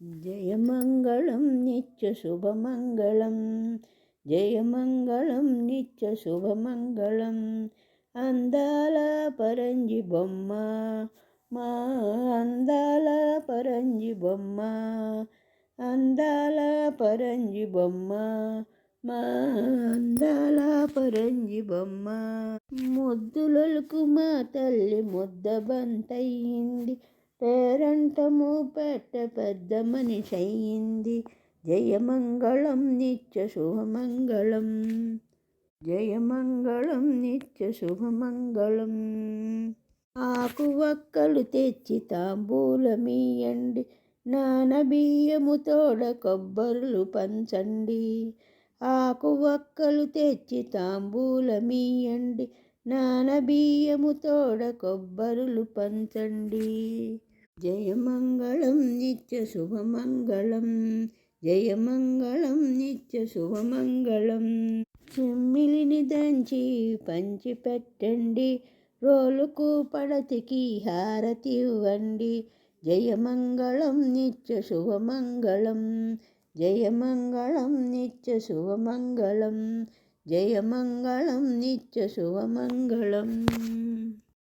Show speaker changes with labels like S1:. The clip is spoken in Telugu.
S1: జయమంగళం నిత్య శుభమంగళం జయమంగళం నిత్య శుభమంగళం అందాల పరంజి బొమ్మ మా అందాల పరంజి బొమ్మ అందాల పరంజి బొమ్మ మా అందాల పరంజి బొమ్మ. ముద్దులకు మా తల్లి ముద్ద బంతయింది పేరంటము పెట్ట పెద్ద మనిషి అయింది జయమంగళం నిత్య శుభమంగళం. జయమంగళం నిత్య శుభమంగళం. ఆకు వక్కలు తెచ్చి తాంబూలమీయండి. నాన బియ్యము తోడ కొబ్బరులు పంచండి. ఆకు వక్కలు తెచ్చి తాంబూలమీయండి. నాన బియ్యము తోడ కొబ్బరులు పంచండి. జయమంగళం నిత్య శుభమంగళం జయమంగళం నిత్య శుభమంగళం చెమ్మిలిని దంచి పంచి పెట్టండి. రోలుకు పడతికి హారతి ఇవ్వండి. జయమంగళం నిత్య శుభమంగళం జయమంగళం నిత్య శుభమంగళం जयमङ्गलं नित्यशुभमङ्गलम्।